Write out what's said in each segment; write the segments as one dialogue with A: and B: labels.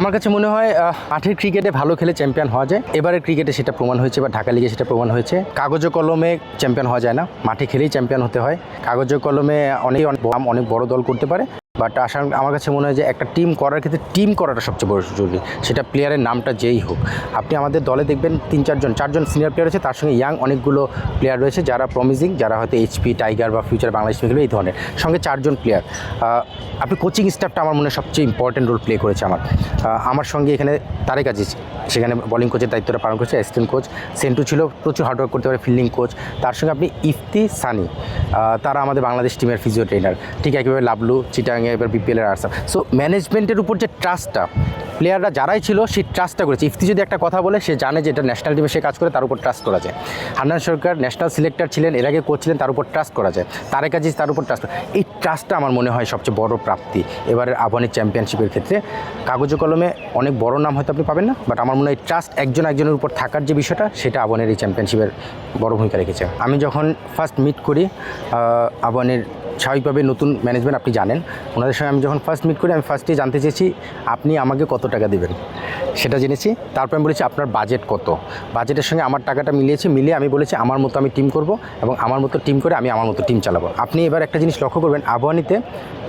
A: আমার কাছে মনে হয় মাঠের ক্রিকেটে ভালো খেলে চ্যাম্পিয়ন হওয়া যায়। এবারে ক্রিকেটে সেটা প্রমাণ হয়েছে বা ঢাকা লিগে সেটা প্রমাণ হয়েছে। কাগজ কলমে চ্যাম্পিয়ন হওয়া যায় না। মাঠে খেলেই চ্যাম্পিয়ন হতে হয়। কাগজ কলমে অনেক অনেক বড় দল করতে পারে। বাট আসার আমার কাছে মনে হয় যে একটা টিম করার ক্ষেত্রে টিম করাটা সবচেয়ে বড় জরুরি। সেটা প্লেয়ারের নামটা যেই হোক। আপনি আমাদের দলে দেখবেন তিন চারজন চারজন সিনিয়র প্লেয়ার আছে তার সঙ্গে ইয়াং অনেকগুলো প্লেয়ার রয়েছে যারা প্রমিজিং যারা হয়তো এইচপি টাইগার বা ফিউচার বাংলাদেশ খেলবে এই ধরনের। সঙ্গে চারজন প্লেয়ার আপনি কোচিং স্টাফটা আমার মনে হয় সবচেয়ে ইম্পর্টেন্ট রোল প্লে করেছে আমার। আমার সঙ্গে এখানে তারেক আজিজ, সেখানে বোলিং কোচের দায়িত্বটা পালন করেছে অ্যাসিস্ট্যান্ট কোচ সেন্টু ছিল, প্রচুর হার্ডওয়ার্ক করতে পারে ফিল্ডিং কোচ তার সঙ্গে আপনি ইফতি সানি তারা আমাদের বাংলাদেশ টিমের ফিজিও ট্রেনার ঠিক একইভাবে লাবলু চিটাঙ্গে এবার বিপিএলের আরসাম সো ম্যানেজমেন্টের উপর যে ট্রাস্টটা প্লেয়াররা যারাই ছিল সেই ট্রাস্টটা করেছে ইফতি যদি একটা কথা বলে সে জানে যে এটা ন্যাশনাল টিমে সে কাজ করে তার উপর ট্রাস্ট করা যায় হান্নান সরকার ন্যাশনাল সিলেক্টর ছিলেন এর আগে কোচ ছিলেন তার উপর ট্রাস্ট করা যায় তারেক আজিজ তার উপর ট্রাস্ট এই ট্রাস্টটা আমার মনে হয় সবচেয়ে বড় প্রাপ্তি এবারের আহ্বানের চ্যাম্পিয়নশিপের ক্ষেত্রে কাগজে কলমে অনেক বড় নাম হয়তো আপনি পাবেন না বাট আমার মনে হয় ট্রাস্ট একজন একজনের উপর থাকার যে বিষয়টা সেটা আহ্বানের এই চ্যাম্পিয়নশিপের বড় ভূমিকা রেখেছে আমি যখন ফার্স্ট মিট করি আহ, আহ্বানের স্বাভাবিকভাবে নতুন ম্যানেজমেন্ট আপনি জানেন। ওনাদের সঙ্গে আমি যখন ফার্স্ট মিট করি, আমি ফার্স্টে জানতে চেয়েছি, আপনি আমাকে কত টাকা দেবেন? সেটা জেনেছি। তারপর আমি বলেছি, আপনার বাজেট কত? বাজেটের সঙ্গে আমার টাকাটা মিলিয়েছি, মিলিয়ে আমি বলেছি, আমার মতো আমি টিম করব এবং আমার মতো টিম করে আমি আমার মতো টিম চালাবো। আপনি এবার একটা জিনিস লক্ষ্য করবেন, আবহানিতে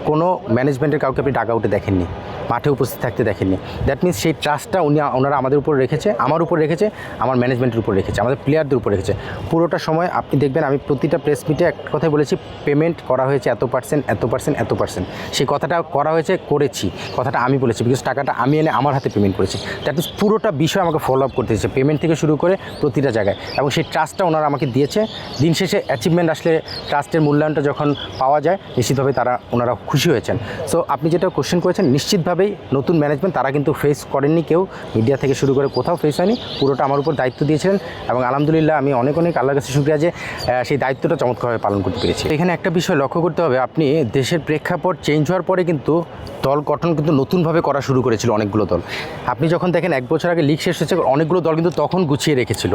A: কোনো ম্যানেজমেন্টের কাউকে আপনি টাকা উঠে দেখেননি, মাঠে উপস্থিত থাকতে দেখেননি। দ্যাট মিনস সেই ট্রাস্টটা উনি ওনারা আমাদের উপর রেখেছে, আমার উপর রেখেছে, আমার ম্যানেজমেন্টের উপর রেখেছে, আমাদের প্লেয়ারদের উপর রেখেছে। পুরোটা সময় আপনি দেখবেন, আমি প্রতিটা প্রেস মিটে এক কথাই বলেছি পেমেন্ট করা হয়েছে এত পার্সেন্ট এত পার্সেন্ট এত পার্সেন্ট সেই কথাটা করা হয়েছে, করেছি। কথাটা আমি বলেছি বিকজ টাকাটা আমি এনে আমার হাতে পেমেন্ট করেছি। দ্যাট মিনস পুরোটা বিষয় আমাকে ফলো আপ করতে হয়েছে পেমেন্ট থেকে শুরু করে প্রতিটা জায়গায়। এবং সেই ট্রাস্টটা ওনারা আমাকে দিয়েছে। দিন শেষে অ্যাচিভমেন্ট আসলে ট্রাস্টের মূল্যায়নটা যখন পাওয়া যায়, নিশ্চিতভাবে তারা ওনারা খুশি হয়েছেন। সো আপনি যেটা কোশ্চেন করেছেন, নিশ্চিতভাবেই নতুন ম্যানেজমেন্ট তারা কিন্তু ফেস করেননি কেউ। মিডিয়া থেকে শুরু করে কোথাও ফেস হয়নি। পুরোটা আমার উপর দায়িত্ব দিয়েছিলেন এবং আলহামদুলিল্লাহ আমি অনেক অনেক আল্লাহর কাছে শুক্রিয়া যে সেই দায়িত্বটা চমৎকারভাবে পালন করতে পেরেছি। এখানে একটা বিষয় লক্ষ্য করতে হবে, আপনি দেশের প্রেক্ষাপট চেঞ্জ হওয়ার পরে কিন্তু দল গঠন কিন্তু নতুনভাবে করা শুরু করেছিল অনেকগুলো দল। আপনি যখন দেখেন, এক বছর আগে লিগ শেষ হয়েছে, অনেকগুলো দল কিন্তু তখন গুছিয়ে রেখেছিল।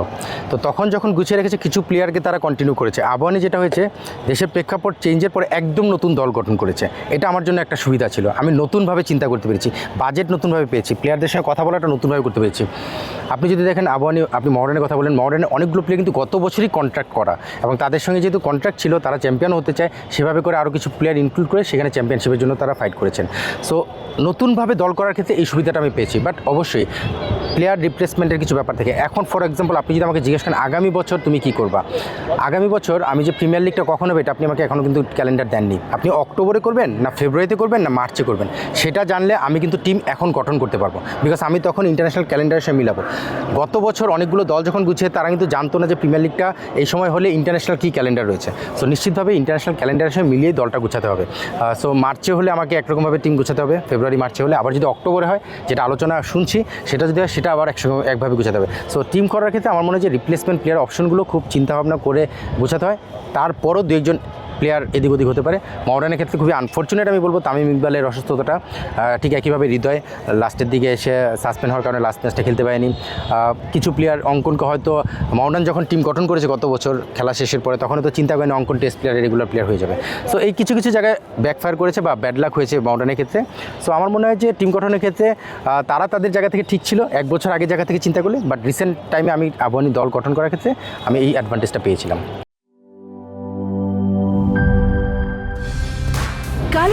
A: তো তখন যখন গুছিয়ে রেখেছে, কিছু প্লেয়ারকে তারা কন্টিনিউ করেছে। আবাহনী যেটা হয়েছে, দেশের প্রেক্ষাপট চেঞ্জের পরে একদম নতুন দল গঠন করেছে। এটা আমার জন্য একটা সুবিধা ছিল। আমি নতুনভাবে চিন্তা করতে পেরেছি। বাজেট নতুনভাবে পেয়েছি। প্লেয়ারদের সঙ্গে কথা বলাটা নতুনভাবে করতে পেরেছি। আপনি যদি দেখেন আবাহনী আপনি মহরানের কথা বলেন মহরানের অনেকগুলো প্লেয়ার কিন্তু গত বছরই কন্ট্রাক্ট করা এবং তাদের সঙ্গে যেহেতু কন্ট্রাক্ট ছিল, তারা চ্যাম্পিয়ন হতে চায়, সেভাবে করে আরও কিছু প্লেয়ার ইনক্লুড করে সেখানে চ্যাম্পিয়নশিপের জন্য তারা ফাইট করেছেন। সো নতুনভাবে দল করার ক্ষেত্রে এই সুবিধাটা আমি পেয়েছি। বাট অবশ্যই প্লেয়ার রিপ্লেসমেন্টের কিছু ব্যাপার থাকে। এখন ফর এক্সাম্পল আপনি যদি আমাকে জিজ্ঞেস করেন, আগামী বছর তুমি কি করবা? আগামী বছর আমি যে প্রিমিয়ার লিগটা কখন হবে এটা আপনি আমাকে এখনও কিন্তু ক্যালেন্ডার দেননি। আপনি অক্টোবরে করবেন, না ফেব্রুয়ারিতে করবেন, না মার্চে করবেন? সেটা জানলে আমি কিন্তু টিম এখন গঠন করতে পারব। বিকজ আমি তখন ইন্টারন্যাশনাল ক্যালেন্ডারের সঙ্গে মিলাবো। গত বছর অনেকগুলো দল যখন গুছিয়ে, তারা কিন্তু জানতো না যে প্রিমিয়ার লিগটা এই সময় হলে ইন্টারন্যাশনাল কী ক্যালেন্ডার রয়েছে। সো নিশ্চিতভাবে ইন্টারন্যাশনাল ক্যালেন্ডারের সঙ্গে মিলিয়ে দলটা গুছাতে হবে। সো মার্চে হলে আমাকে একরকমভাবে টিম গুছাতে হবে ফেব্রুয়ারি মার্চে হলে। আবার যদি অক্টোবরে হয়, যেটা আলোচনা শুনছি, সেটা যদি হয়, সেটা আবার একসঙ্গে একভাবে গোছাতে হবে। সো টিম করার ক্ষেত্রে আমার মনে হয় যে রিপ্লেসমেন্ট প্লেয়ার অপশনগুলো খুব চিন্তাভাবনা করে গোছাতে হয়। তারপরও দু একজন প্লেয়ার এদিক ওদিক হতে পারে। মডার্নের ক্ষেত্রে খুবই আনফর্চুনেট আমি বলব তামিম ইকবালের অসুস্থতাটা। ঠিক একইভাবে হৃদয় লাস্টের দিকে এসে সাসপেন্ড হওয়ার কারণে লাস্ট ম্যাচটা খেলতে পারেনি। কিছু প্লেয়ার অঙ্কনকে হয়তো মডার্ন যখন টিম গঠন করেছে গত বছর খেলা শেষের পরে, তখন তো চিন্তা করেনি অঙ্কন টেস্ট প্লেয়ার রেগুলার প্লেয়ার হয়ে যাবে। সো এই কিছু কিছু জায়গায় ব্যাকফায়ার করেছে বা ব্যাড লাক হয়েছে মডার্নের ক্ষেত্রে। সো আমার মনে হয় যে টিম গঠনের ক্ষেত্রে তারা তাদের জায়গা থেকে ঠিক ছিল। এক বছর আগের জায়গা থেকে চিন্তা করলে বাট রিসেন্ট টাইমে আমি আবহানী দল গঠন করার ক্ষেত্রে আমি এই অ্যাডভান্টেজটা পেয়েছিলাম।